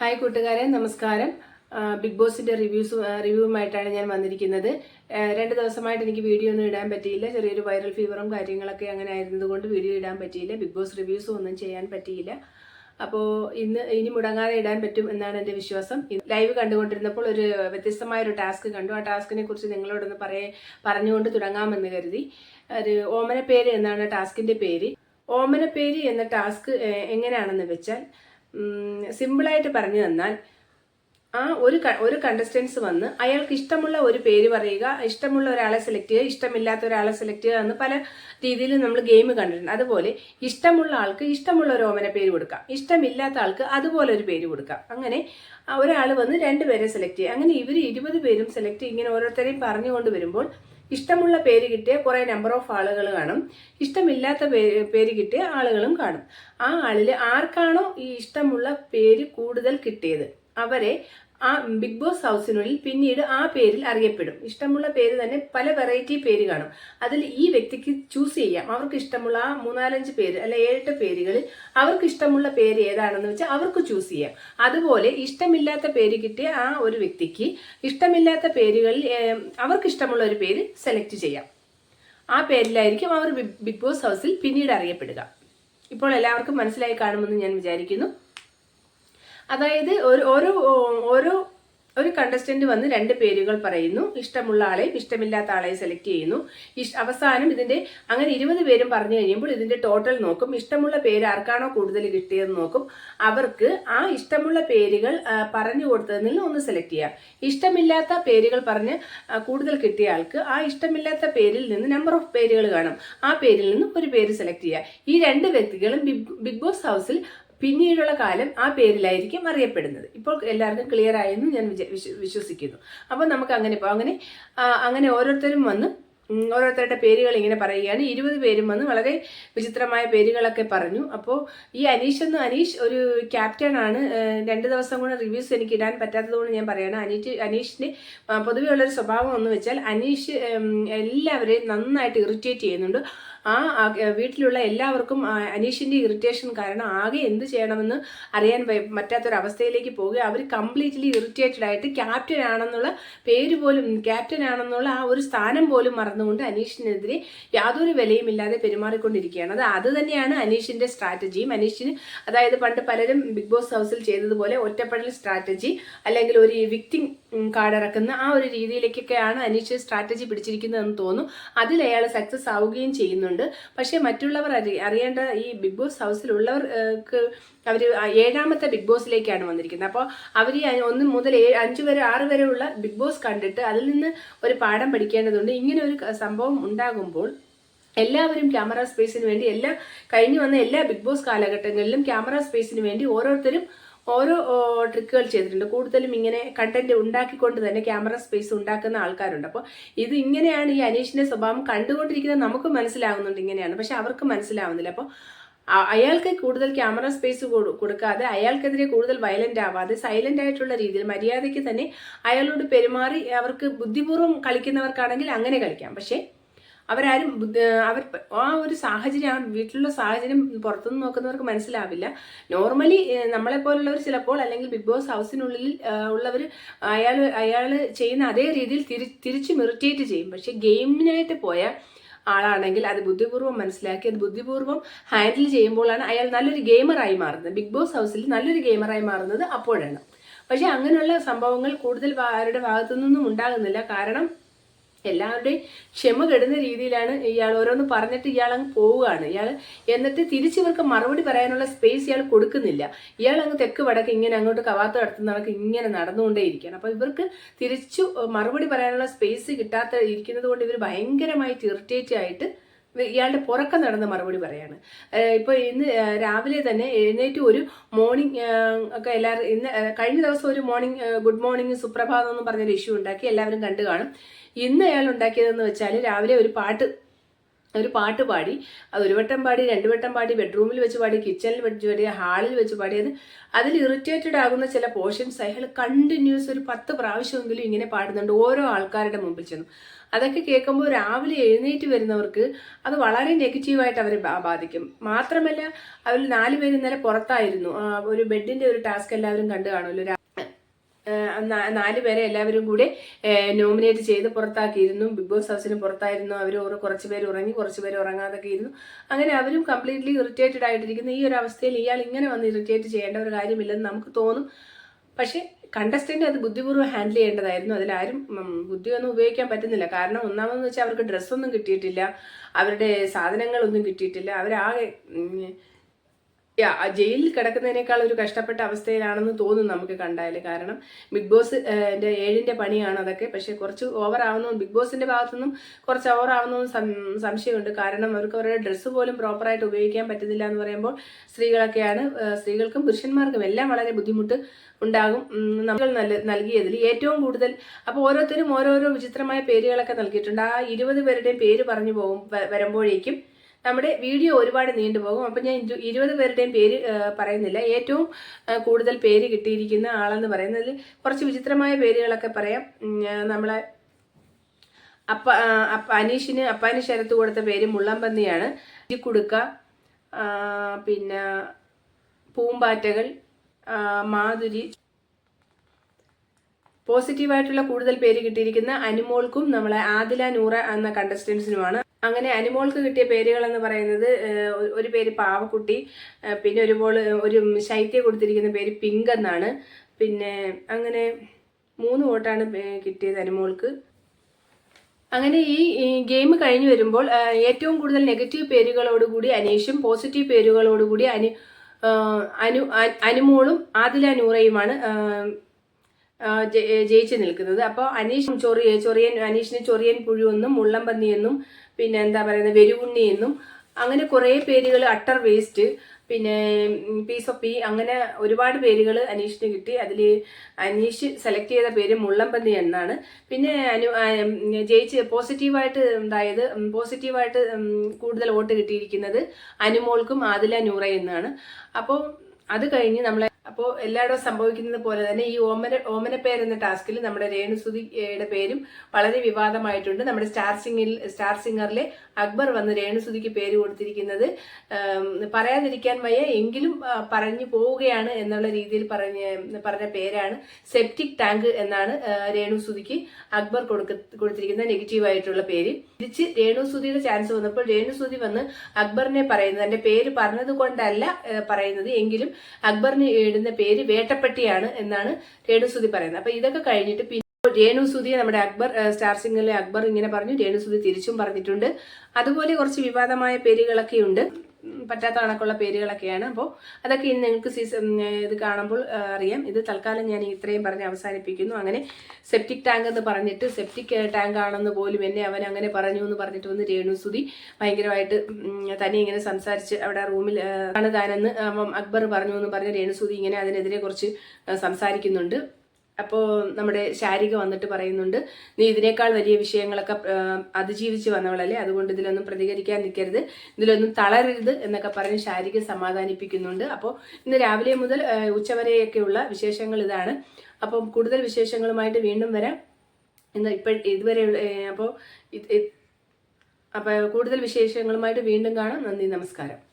Hi കൂട്ടുകാരെ നമസ്കാരം. Big ബോസിന്റെ റിവ്യൂസ് റിവ്യൂവുമായിട്ടാണ് ഞാൻ വന്നിരിക്കുന്നത്. രണ്ട് ദിവസമായിട്ട് എനിക്ക് വീഡിയോ ഒന്നും ഇടാൻ പറ്റിയില്ല. ചെറിയൊരു വൈറൽ ഫീവറും കാര്യങ്ങളൊക്കെ അങ്ങനെ ആയിരുന്നതുകൊണ്ട് വീഡിയോ ഇടാൻ പറ്റിയില്ല. ബിഗ് ബോസ് റിവ്യൂസും ഒന്നും ചെയ്യാൻ പറ്റിയില്ല. അപ്പോൾ ഇന്ന് ഇനി മുടങ്ങാതെ ഇടാൻ പറ്റും എന്നാണ് എന്റെ വിശ്വാസം. ലൈവ് കണ്ടുകൊണ്ടിരുന്നപ്പോൾ ഒരു വ്യത്യസ്തമായ ഒരു ടാസ്ക് കണ്ടു. ആ ടാസ്കിനെ കുറിച്ച് നിങ്ങളോടൊന്ന് പറയ പറഞ്ഞുകൊണ്ട് തുടങ്ങാമെന്ന് കരുതി. ഒരു ഓമന പേര് എന്നാണ് ടാസ്കിന്റെ പേര്. ഓമന പേര് എന്ന ടാസ്ക് എങ്ങനെയാണെന്ന് വെച്ചാൽ സിമ്പിളായിട്ട് പറഞ്ഞു തന്നാൽ ആ ഒരു ഒരു കണ്ടസ്റ്റൻസ് വന്ന് അയാൾക്ക് ഇഷ്ടമുള്ള ഒരു പേര് പറയുക ഇഷ്ടമുള്ള ഒരാളെ സെലക്ട് ചെയ്യുക ഇഷ്ടമില്ലാത്ത ഒരാളെ സെലക്ട് ചെയ്യുക എന്ന് പല രീതിയിൽ നമ്മൾ ഗെയിം കണ്ടിട്ടുണ്ട്. അതുപോലെ ഇഷ്ടമുള്ള ആൾക്ക് ഇഷ്ടമുള്ള ഒരു ഓമന പേര് കൊടുക്കാം. ഇഷ്ടമില്ലാത്ത ആൾക്ക് അതുപോലെ ഒരു പേര് കൊടുക്കാം. അങ്ങനെ ഒരാൾ വന്ന് രണ്ടുപേരെ സെലക്ട് ചെയ്യുക. അങ്ങനെ ഇവർ ഇരുപത് പേരും സെലക്ട് ഇങ്ങനെ ഓരോരുത്തരെയും പറഞ്ഞുകൊണ്ട് വരുമ്പോൾ ഇഷ്ടമുള്ള പേര് കിട്ടിയ കുറേ നമ്പർ ഓഫ് ആളുകൾ കാണും. ഇഷ്ടമില്ലാത്ത പേര് കിട്ടിയ ആളുകളും കാണും. ആ ആളിൽ ആർക്കാണോ ഈ ഇഷ്ടമുള്ള പേര് കൂടുതൽ കിട്ടിയത്? അവരെ ആ ബിഗ് ബോസ് ഹൗസിനുള്ളിൽ പിന്നീട് ആ പേരിൽ അറിയപ്പെടും. ഇഷ്ടമുള്ള പേര് തന്നെ പല വെറൈറ്റി പേര് കാണും. അതിൽ ഈ വ്യക്തിക്ക് ചൂസ് ചെയ്യാം. അവർക്ക് ഇഷ്ടമുള്ള ആ മൂന്നാലഞ്ച് പേര് അല്ല ഏഴെട്ട് പേരുകളിൽ അവർക്ക് ഇഷ്ടമുള്ള പേര് ഏതാണെന്ന് വെച്ചാൽ അവർക്ക് ചൂസ് ചെയ്യാം. അതുപോലെ ഇഷ്ടമില്ലാത്ത പേര് കിട്ടിയ ആ ഒരു വ്യക്തിക്ക് ഇഷ്ടമില്ലാത്ത പേരുകളിൽ അവർക്ക് ഇഷ്ടമുള്ള ഒരു പേര് സെലക്ട് ചെയ്യാം. ആ പേരിലായിരിക്കും അവർ ബിഗ് ബോസ് ഹൗസിൽ പിന്നീട് അറിയപ്പെടുക. ഇപ്പോൾ എല്ലാവർക്കും മനസ്സിലായി കാണുമെന്ന് ഞാൻ വിചാരിക്കുന്നു. അതായത് ഒരു ഒരു ഓരോ ഒരു കണ്ടസ്റ്റന്റ് വന്ന് രണ്ട് പേരുകൾ പറയുന്നു. ഇഷ്ടമുള്ള ആളെയും ഇഷ്ടമില്ലാത്ത ആളെയും സെലക്ട് ചെയ്യുന്നു. അവസാനം ഇതിന്റെ അങ്ങനെ ഇരുപത് പേരും പറഞ്ഞു കഴിയുമ്പോൾ ഇതിന്റെ ടോട്ടൽ നോക്കും. ഇഷ്ടമുള്ള പേര് ആർക്കാണോ കൂടുതൽ കിട്ടിയതെന്ന് നോക്കും. അവർക്ക് ആ ഇഷ്ടമുള്ള പേരുകൾ പറഞ്ഞു കൊടുത്തതിൽ നിന്ന് ഒന്ന് സെലക്ട് ചെയ്യാം. ഇഷ്ടമില്ലാത്ത പേരുകൾ പറഞ്ഞ് കൂടുതൽ കിട്ടിയ ആൾക്ക് ആ ഇഷ്ടമില്ലാത്ത പേരിൽ നിന്ന് നമ്പർ ഓഫ് പേരുകൾ കാണും. ആ പേരിൽ നിന്ന് ഒരു പേര് സെലക്ട് ചെയ്യുക ഈ രണ്ട് വ്യക്തികളും ബിഗ് ബോസ് ഹൗസിൽ പിന്നീടുള്ള കാലം ആ പേരിലായിരിക്കും അറിയപ്പെടുന്നത്. ഇപ്പോൾ എല്ലാവർക്കും ക്ലിയർ ആയെന്ന് ഞാൻ വിശ്വസിക്കുന്നു. അപ്പോൾ നമുക്ക് അങ്ങനെ ഇപ്പോൾ അങ്ങനെ അങ്ങനെ ഓരോരുത്തരും വന്ന് ഓരോരുത്തരുടെ പേരുകൾ ഇങ്ങനെ പറയുകയാണ്. ഇരുപത് പേരും വന്ന് വളരെ വിചിത്രമായ പേരുകളൊക്കെ പറഞ്ഞു. അപ്പോൾ ഈ അനീഷ് എന്ന് അനീഷ് ഒരു ക്യാപ്റ്റൻ ആണ്. രണ്ട് ദിവസം കൊണ്ട് റിവ്യൂസ് എനിക്ക് ഇടാൻ പറ്റാത്തതുകൊണ്ട് ഞാൻ പറയുകയാണ് അനീഷ് അനീഷിന് പൊതുവെയുള്ളൊരു സ്വഭാവം എന്ന് വെച്ചാൽ അനീഷ് എല്ലാവരെയും നന്നായിട്ട് ഇറിറ്റേറ്റ് ചെയ്യുന്നുണ്ട്. ആ വീട്ടിലുള്ള എല്ലാവർക്കും അനീഷിന്റെ ഇറിറ്റേഷൻ കാരണം ആകെ എന്ത് ചെയ്യണമെന്ന് അറിയാൻ പറ്റാത്തൊരവസ്ഥയിലേക്ക് പോവുക അവർ കംപ്ലീറ്റ്ലി ഇറിറ്റേറ്റഡ് ആയിട്ട് ക്യാപ്റ്റൻ ആണെന്നുള്ള പേര് പോലും ക്യാപ്റ്റൻ ആണെന്നുള്ള ആ ഒരു സ്ഥാനം പോലും മറന്നുകൊണ്ട് അനീഷിനെതിരെ യാതൊരു വിലയും ഇല്ലാതെ പെരുമാറിക്കൊണ്ടിരിക്കുകയാണ്. അത് അത് തന്നെയാണ് അനീഷിന്റെ സ്ട്രാറ്റജിയും അനീഷിന് അതായത് പണ്ട് പലരും ബിഗ് ബോസ് ഹൗസിൽ ചെയ്തതുപോലെ ഒറ്റപ്പെടൽ സ്ട്രാറ്റജി അല്ലെങ്കിൽ ഒരു വിക്ടിം കാർഡ് ഇറക്കുന്ന ആ ഒരു രീതിയിലേക്കൊക്കെയാണ് അനീഷ് സ്ട്രാറ്റജി പിടിച്ചിരിക്കുന്നതെന്ന് തോന്നുന്നു അതിൽ അയാൾ സക്സസ് ആവുകയും ചെയ്യുന്നുണ്ട്. പക്ഷേ മറ്റുള്ളവർ അറി- അറിയേണ്ട ഈ ബിഗ് ബോസ് ഹൗസിലുള്ളവർക്ക് അവർ ഏഴാമത്തെ ബിഗ് ബോസിലേക്കാണ് വന്നിരിക്കുന്നത്. അപ്പോൾ അവർ ഒന്ന് മുതൽ ഏഴ് അഞ്ച് വരെ ആറ് വരെയുള്ള ബിഗ് ബോസ് കണ്ടിട്ട് അതിൽ നിന്ന് ഒരു പാഠം പഠിക്കേണ്ടതുണ്ട്. ഇങ്ങനെ ഒരു സംഭവം ഉണ്ടാകുമ്പോൾ എല്ലാവരും ക്യാമറ സ്പേസിന് വേണ്ടി എല്ലാ കഴിഞ്ഞു വന്ന എല്ലാ ബിഗ് ബോസ് കാലഘട്ടങ്ങളിലും ക്യാമറ സ്പേസിന് വേണ്ടി ഓരോരുത്തരും ഓരോ ട്രിക്കുകൾ ചെയ്തിട്ടുണ്ട്. കൂടുതലും ഇങ്ങനെ കണ്ടന്റ് ഉണ്ടാക്കിക്കൊണ്ട് തന്നെ ക്യാമറ സ്പേസ് ഉണ്ടാക്കുന്ന ആൾക്കാരുണ്ട്. അപ്പോൾ ഇത് ഇങ്ങനെയാണ് ഈ അനീഷിന്റെ സ്വഭാവം കണ്ടുകൊണ്ടിരിക്കുന്നത് നമുക്ക് മനസ്സിലാവുന്നുണ്ട് ഇങ്ങനെയാണ്. പക്ഷെ അവർക്ക് മനസ്സിലാവുന്നില്ല. അപ്പോൾ അയാൾക്ക് കൂടുതൽ ക്യാമറ സ്പേസ് കൊടുക്കാതെ അയാൾക്കെതിരെ കൂടുതൽ വയലന്റ് ആവാതെ സൈലന്റ് ആയിട്ടുള്ള രീതിയിൽ മര്യാദയ്ക്ക് തന്നെ അയാളോട് പെരുമാറി അവർക്ക് ബുദ്ധിപൂർവം കളിക്കുന്നവർക്കാണെങ്കിൽ അങ്ങനെ കളിക്കാം. പക്ഷേ അവരാരും അവർ ആ ഒരു സാഹചര്യം ആ വീട്ടിലുള്ള സാഹചര്യം പുറത്തുനിന്ന് നോക്കുന്നവർക്ക് മനസ്സിലാവില്ല. നോർമലി നമ്മളെ പോലുള്ളവർ ചിലപ്പോൾ അല്ലെങ്കിൽ ബിഗ് ബോസ് ഹൗസിനുള്ളിൽ ഉള്ളവർ അയാൾ അയാൾ ചെയ്യുന്ന അതേ രീതിയിൽ തിരി തിരിച്ചും ഇറിറ്റേറ്റ് ചെയ്യും. പക്ഷെ ഗെയിമിനായിട്ട് പോയ ആളാണെങ്കിൽ അത് ബുദ്ധിപൂർവം മനസ്സിലാക്കി അത് ബുദ്ധിപൂർവം ഹാൻഡിൽ ചെയ്യുമ്പോഴാണ് അയാൾ നല്ലൊരു ഗെയിമറായി മാറുന്നത്. ബിഗ് ബോസ് ഹൗസിൽ നല്ലൊരു ഗെയിമറായി മാറുന്നത് അപ്പോഴാണ്. പക്ഷെ അങ്ങനെയുള്ള സംഭവങ്ങൾ കൂടുതൽ ആരുടെ ഭാഗത്തു നിന്നും ഉണ്ടാകുന്നില്ല. കാരണം എല്ലാവരുടെയും ക്ഷമ കെടുന്ന രീതിയിലാണ് ഇയാൾ ഓരോന്ന് പറഞ്ഞിട്ട് ഇയാൾ അങ്ങ് പോവുകയാണ്. ഇയാൾ എന്നിട്ട് തിരിച്ചിവർക്ക് മറുപടി പറയാനുള്ള സ്പേസ് ഇയാൾ കൊടുക്കുന്നില്ല. ഇയാൾ അങ്ങ് തെക്ക് വടക്ക് ഇങ്ങനെ അങ്ങോട്ട് കവാത്ത നടത്തുന്ന കണക്ക് ഇങ്ങനെ നടന്നുകൊണ്ടേയിരിക്കുകയാണ് അപ്പോൾ ഇവർക്ക് തിരിച്ചു മറുപടി പറയാനുള്ള സ്പേസ് കിട്ടാത്ത ഇരിക്കുന്നത് കൊണ്ട് ഇവർ ഭയങ്കരമായിട്ട് ഇറിറ്റേറ്റ് ആയിട്ട് ഇയാളുടെ പുറക്കം നടന്ന മറുപടി പറയാണ്. ഇപ്പോൾ ഇപ്പൊ ഇന്ന് രാവിലെ തന്നെ എഴുന്നേറ്റ് ഒരു മോർണിംഗ് ഒക്കെ എല്ലാവരും ഇന്ന് കഴിഞ്ഞ ദിവസം ഒരു മോർണിംഗ് ഗുഡ് മോർണിംഗ് സുപ്രഭാതം എന്ന് പറഞ്ഞൊരു ഇഷ്യൂ ഉണ്ടാക്കി എല്ലാവരും കണ്ടു കാണും. ഇന്ന് അയാൾ ഉണ്ടാക്കിയതെന്ന് വെച്ചാൽ രാവിലെ ഒരു പാട്ട് ഒരു പാട്ട് പാടി അത് ഒരു വട്ടം പാടി രണ്ടു വട്ടം പാടി ബെഡ്റൂമിൽ വെച്ച് പാടി കിച്ചണിൽ വെച്ച് പാടി ഹാളിൽ വെച്ച് പാടിയത് അതിൽ ഇറിറ്റേറ്റഡ് ആകുന്ന ചില പോർഷൻസ് അയാൾ കണ്ടിന്യൂസ് ഒരു പത്ത് പ്രാവശ്യമെങ്കിലും ഇങ്ങനെ പാടുന്നുണ്ട്. ഓരോ ആൾക്കാരുടെ മുമ്പിൽ ചെന്നു. അതൊക്കെ കേൾക്കുമ്പോൾ രാവിലെ എഴുന്നേറ്റ് വരുന്നവർക്ക് അത് വളരെ നെഗറ്റീവായിട്ട് അവരെ ബാധിക്കും. മാത്രമല്ല അവർ നാലുപേര് ഇന്നലെ പുറത്തായിരുന്നു. ഒരു ബെഡിന്റെ ഒരു ടാസ്ക് എല്ലാവരും കണ്ടു കാണുമല്ലോ. നാല് പേരെ എല്ലാവരും കൂടെ നോമിനേറ്റ് ചെയ്ത് പുറത്താക്കിയിരുന്നു. ബിഗ് ബോസ് ഹൗസിന് പുറത്തായിരുന്നു. അവർ കുറച്ച് പേര് ഉറങ്ങി കുറച്ച് പേര് ഉറങ്ങാതൊക്കെ ഇരുന്നു. അങ്ങനെ അവരും കംപ്ലീറ്റ്ലി ഇറിറ്റേറ്റഡ് ആയിട്ടിരിക്കുന്നു. ഈ ഒരു അവസ്ഥയിൽ ഇയാൾ ഇങ്ങനെ വന്ന് ഇറിറ്റേറ്റ് ചെയ്യേണ്ട ഒരു കാര്യമില്ലെന്ന് നമുക്ക് തോന്നും. പക്ഷേ കണ്ടസ്റ്റന്റ് അത് ബുദ്ധിപൂർവം ഹാൻഡിൽ ചെയ്യേണ്ടതായിരുന്നു. അതിലാരും ബുദ്ധിയൊന്നും ഉപയോഗിക്കാൻ പറ്റുന്നില്ല. കാരണം ഒന്നാമതെന്ന് വെച്ചാൽ അവർക്ക് ഡ്രസ്സൊന്നും കിട്ടിയിട്ടില്ല. അവരുടെ സാധനങ്ങളൊന്നും കിട്ടിയിട്ടില്ല. അവരാകെ ജയിലിൽ കിടക്കുന്നതിനേക്കാൾ ഒരു കഷ്ടപ്പെട്ട അവസ്ഥയിലാണെന്ന് തോന്നും നമുക്ക് കണ്ടാൽ. കാരണം ബിഗ് ബോസ് ന്റെ ഏഴിന്റെ പണിയാണ് അതൊക്കെ. പക്ഷെ കുറച്ച് ഓവർ ആവുന്നു ബിഗ് ബോസിന്റെ ഭാഗത്തുനിന്നും കുറച്ച് ഓവർ ആവുന്നു സംശയമുണ്ട്. കാരണം അവർക്ക് അവരുടെ ഡ്രസ്സ് പോലും പ്രോപ്പറായിട്ട് ഉപയോഗിക്കാൻ പറ്റുന്നില്ല എന്ന് പറയുമ്പോൾ സ്ത്രീകളൊക്കെയാണ് സ്ത്രീകൾക്കും പുരുഷന്മാർക്കും എല്ലാം വളരെ ബുദ്ധിമുട്ട് ഉണ്ടാകും. നമ്മൾ നൽ- നൽകിയതിൽ ഏറ്റവും കൂടുതൽ അപ്പോൾ ഓരോരുത്തരും ഓരോരോ വിചിത്രമായ പേരുകളൊക്കെ നൽകിയിട്ടുണ്ട്. ആ ഇരുപത് പേരുടെയും പേര് പറഞ്ഞു പോകും വരുമ്പോഴേക്കും. നമ്മുടെ വീഡിയോ ഒരുപാട് നീണ്ടുപോകും അപ്പം ഞാൻ ഇരു- ഇരുപത് പേരുടെയും പേര് പറയുന്നില്ല. ഏറ്റവും കൂടുതൽ പേര് കിട്ടിയിരിക്കുന്ന ആളെന്ന് പറയുന്നതിൽ കുറച്ച് വിചിത്രമായ പേരുകളൊക്കെ പറയാം. നമ്മളെ അപ്പ അപ്പ അനീഷിന് അപ്പാന് ശരത്ത് കൊടുത്ത പേര് മുള്ളംപന്നിയാണ്. കുടുക്ക പിന്നെ പൂമ്പാറ്റകൾ മാധുരി. പോസിറ്റീവായിട്ടുള്ള കൂടുതൽ പേര് കിട്ടിയിരിക്കുന്ന അനുമോൾക്കും നമ്മളെ ആദില നൂറ എന്ന കണ്ടസ്റ്റൻസിനുമാണ് അങ്ങനെ അനിമോൾക്ക് കിട്ടിയ പേരുകൾ എന്ന് പറയുന്നത് ഒരു- പേര് പാവക്കുട്ടി പിന്നെ ഒരു ബോൾ ഒരു ശൈത്യ കൊടുത്തിരിക്കുന്ന പേര് പിങ്ക് എന്നാണ്. പിന്നെ അങ്ങനെ മൂന്ന് വോട്ടാണ് കിട്ടിയത് അനിമോൾക്ക്. അങ്ങനെ ഈ ഗെയിം കഴിഞ്ഞു വരുമ്പോൾ ഏറ്റവും കൂടുതൽ നെഗറ്റീവ് പേരുകളോടുകൂടി അനീഷും പോസിറ്റീവ് പേരുകളോടുകൂടി അനു അനു അനുമോളും ആദില നൂറയുമാണ് ജയിച്ചു നിൽക്കുന്നത്. അപ്പോൾ അനീഷ് ചൊറിയ ചൊറിയൻ അനീഷിന് ചൊറിയൻ പുഴു എന്നും മുള്ളംപന്നി എന്നും പിന്നെ എന്താ പറയുന്നത് വെരുവുണ്ണി എന്നും അങ്ങനെ കുറേ പേരുകൾ അട്ടർ വേസ്റ്റ് പിന്നെ പീസ് ഓഫ് പി അങ്ങനെ ഒരുപാട് പേരുകൾ അനീഷിന് കിട്ടി. അതിൽ അനീഷ് സെലക്ട് ചെയ്ത പേര് മുള്ളംപന്നി എന്നാണ്. പിന്നെ അനു ജയിച്ച് പോസിറ്റീവായിട്ട് ഉണ്ടായത് പോസിറ്റീവായിട്ട് കൂടുതൽ വോട്ട് കിട്ടിയിരിക്കുന്നത് അനുമോൾക്കും ആദില നൂറ എന്നാണ്. അപ്പോൾ അത് കഴിഞ്ഞ് നമ്മളെ അപ്പോൾ എല്ലായിടവും സംഭവിക്കുന്നത് പോലെ തന്നെ ഈ ഓമന ഓമന പേര് എന്ന ടാസ്കിൽ നമ്മുടെ രേണുസുതിയുടെ പേരും വളരെ വിവാദമായിട്ടുണ്ട്. നമ്മുടെ സ്റ്റാർ സിംഗിൽ സ്റ്റാർ സിംഗറിലെ അക്ബർ വന്ന് രേണുസുതിക്ക് പേര് കൊടുത്തിരിക്കുന്നത്. പറയാതിരിക്കാൻ വയ്യ എങ്കിലും പറഞ്ഞു പോവുകയാണ് എന്നുള്ള രീതിയിൽ പറഞ്ഞ പറഞ്ഞ പേരാണ് സെപ്റ്റിക് ടാങ്ക് എന്നാണ് രേണുസുതിക്ക് അക്ബർ കൊടുക്ക കൊടുത്തിരിക്കുന്ന നെഗറ്റീവ് ആയിട്ടുള്ള പേര്. തിരിച്ച് രേണുസുതിയുടെ ചാൻസ് വന്നപ്പോൾ രേണുസുതി വന്ന് അക്ബറിനെ പറയുന്നത് എന്റെ പേര് പറഞ്ഞത് കൊണ്ടല്ല പറയുന്നത്. എങ്കിലും അക്ബറിന് ഇടുന്ന പേര് വേട്ടപ്പെട്ടിയാണ് എന്നാണ് രേണുസുതി പറയുന്നത്. അപ്പൊ ഇതൊക്കെ കഴിഞ്ഞിട്ട് പിന്നെ രേണുസുതിയെ നമ്മുടെ അക്ബർ സ്റ്റാർ സിംഗറിലെ അക്ബർ ഇങ്ങനെ പറഞ്ഞു. രേണുസുതി തിരിച്ചും പറഞ്ഞിട്ടുണ്ട്. അതുപോലെ കുറച്ച് വിവാദമായ പേരുകളൊക്കെ ഉണ്ട് പറ്റാത്ത കണക്കുള്ള പേരുകളൊക്കെയാണ്. അപ്പോൾ അതൊക്കെ ഇനി നിങ്ങൾക്ക് സീസൺ ഇത് കാണുമ്പോൾ അറിയാം. ഇത് തൽക്കാലം ഞാൻ ഇത്രയും പറഞ്ഞ് അവസാനിപ്പിക്കുന്നു. അങ്ങനെ സെപ്റ്റിക് ടാങ്ക് എന്ന് പറഞ്ഞിട്ട് സെപ്റ്റിക് ടാങ്ക് ആണെന്ന് പോലും എന്നെ അവൻ അങ്ങനെ പറഞ്ഞു എന്ന് പറഞ്ഞിട്ട് വന്ന് രേണുസുതി ഭയങ്കരമായിട്ട് തന്നെ ഇങ്ങനെ സംസാരിച്ച് അവിടെ റൂമിൽ ആണ് താനെന്ന് അക്ബർ പറഞ്ഞു എന്ന് പറഞ്ഞ് രേണുസുതി ഇങ്ങനെ അതിനെതിരെ കുറച്ച് സംസാരിക്കുന്നുണ്ട്. അപ്പോൾ നമ്മുടെ ശാരിക വന്നിട്ട് പറയുന്നുണ്ട് നീ ഇതിനേക്കാൾ വലിയ വിഷയങ്ങളൊക്കെ അതിജീവിച്ച് വന്നവളല്ലേ? അതുകൊണ്ട് ഇതിലൊന്നും പ്രതികരിക്കാൻ നിൽക്കരുത്. ഇതിലൊന്നും തളരരുത് എന്നൊക്കെ പറഞ്ഞ് ശാരിക സമാധാനിപ്പിക്കുന്നുണ്ട്. അപ്പോൾ ഇന്ന് രാവിലെ മുതൽ ഉച്ചവരെയൊക്കെയുള്ള വിശേഷങ്ങൾ ഇതാണ്. അപ്പം കൂടുതൽ വിശേഷങ്ങളുമായിട്ട് വീണ്ടും വരാം. ഇന്ന് ഇപ്പം ഇതുവരെ അപ്പോൾ അപ്പോൾ കൂടുതൽ വിശേഷങ്ങളുമായിട്ട് വീണ്ടും കാണാം. നന്ദി നമസ്കാരം.